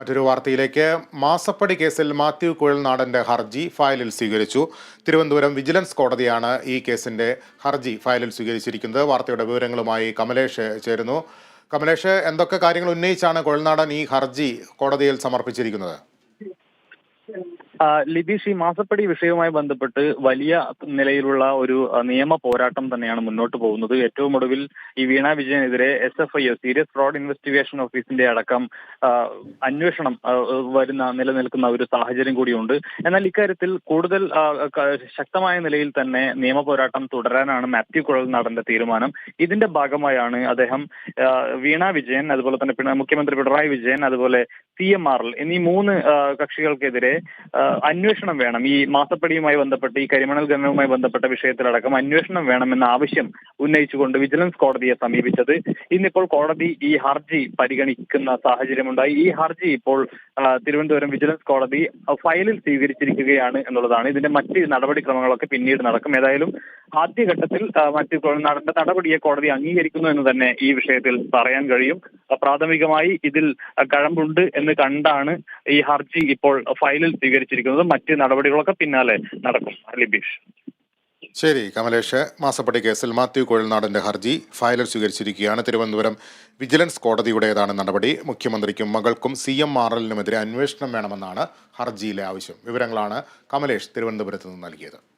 മറ്റൊരു വാർത്തയിലേക്ക്. മാസപ്പടി കേസിൽ മാത്യു കുഴൽനാടന്റെ ഹർജി ഫയലിൽ സ്വീകരിച്ചു. തിരുവനന്തപുരം വിജിലൻസ് കോടതിയാണ് ഈ കേസിന്റെ ഹർജി ഫയലിൽ സ്വീകരിച്ചിരിക്കുന്നത്. വാർത്തയുടെ വിവരങ്ങളുമായി കമലേഷ് ചേരുന്നു. കമലേഷ് എന്തൊക്കെ കാര്യങ്ങൾ ഉന്നയിച്ചാണ് കുഴൽനാടൻ ഈ ഹർജി കോടതിയിൽ സമർപ്പിച്ചിരിക്കുന്നത്? ലിബീഷ് ഈ മാസപ്പടി വിഷയവുമായി ബന്ധപ്പെട്ട് വലിയ നിലയിലുള്ള ഒരു നിയമ പോരാട്ടം തന്നെയാണ് മുന്നോട്ട് പോകുന്നത്. ഏറ്റവും ഒടുവിൽ ഈ Veena വിജയനെതിരെ S F I serious fraud investigation ഓഫീസിന്റെ അടക്കം അന്വേഷണം വരുന്ന നിലനിൽക്കുന്ന ഒരു സാഹചര്യം കൂടിയുണ്ട്. എന്നാൽ ഇക്കാര്യത്തിൽ കൂടുതൽ ശക്തമായ നിലയിൽ തന്നെ നിയമ പോരാട്ടം തുടരാനാണ് മാത്യു കുഴൽ നടന്റെ തീരുമാനം. ഇതിന്റെ ഭാഗമായാണ് അദ്ദേഹം വീണ വിജയൻ അതുപോലെ തന്നെ മുഖ്യമന്ത്രി പിണറായി വിജയൻ അതുപോലെ സി എം ആർ എന്നീ മൂന്ന് കക്ഷികൾക്കെതിരെ അന്വേഷണം വേണം. ഈ മാസപ്പടിയുമായി ബന്ധപ്പെട്ട് ഈ കരിമണൽ ഖനനവുമായി ബന്ധപ്പെട്ട വിഷയത്തിലടക്കം അന്വേഷണം വേണമെന്ന ആവശ്യം ഉന്നയിച്ചുകൊണ്ട് വിജിലൻസ് കോടതിയെ സമീപിച്ചത്. ഇന്നിപ്പോൾ കോടതി ഈ ഹർജി പരിഗണിക്കുന്ന സാഹചര്യമുണ്ടായി. ഈ ഹർജി ഇപ്പോൾ തിരുവനന്തപുരം വിജിലൻസ് കോടതി ഫയലിൽ സ്വീകരിച്ചിരിക്കുകയാണ് എന്നുള്ളതാണ്. ഇതിന്റെ മറ്റ് നടപടിക്രമങ്ങളൊക്കെ പിന്നീട് നടക്കും. ഏതായാലും ആദ്യഘട്ടത്തിൽ മറ്റു നടന്ന നടപടിയെ കോടതി അംഗീകരിക്കുന്നു എന്ന് തന്നെ ഈ വിഷയത്തിൽ പറയാൻ കഴിയും. പ്രാഥമികമായി ഇതിൽ കഴമ്പുണ്ട് എന്ന് കണ്ടാണ് ഈ ഹർജി ഇപ്പോൾ ഫയലിൽ സ്വീകരിച്ചിരിക്കുന്നത്. മറ്റ് നടപടികളൊക്കെ പിന്നാലെ നടക്കും. ലിബീഷ്. ശരി കമലേഷ്. മാസപ്പടി കേസിൽ മാത്യു കുഴൽനാടന്റെ ഹർജി ഫയലിൽ സ്വീകരിച്ചിരിക്കുകയാണ്. തിരുവനന്തപുരം വിജിലൻസ് കോടതിയുടേതാണ് നടപടി. മുഖ്യമന്ത്രിക്കും മകൾക്കും സി എം ആർ എല്ലിനുമെതിരെ അന്വേഷണം വേണമെന്നാണ് ഹർജിയിലെ ആവശ്യം. വിവരങ്ങളാണ് കമലേഷ് തിരുവനന്തപുരത്ത് നിന്ന് നൽകിയത്.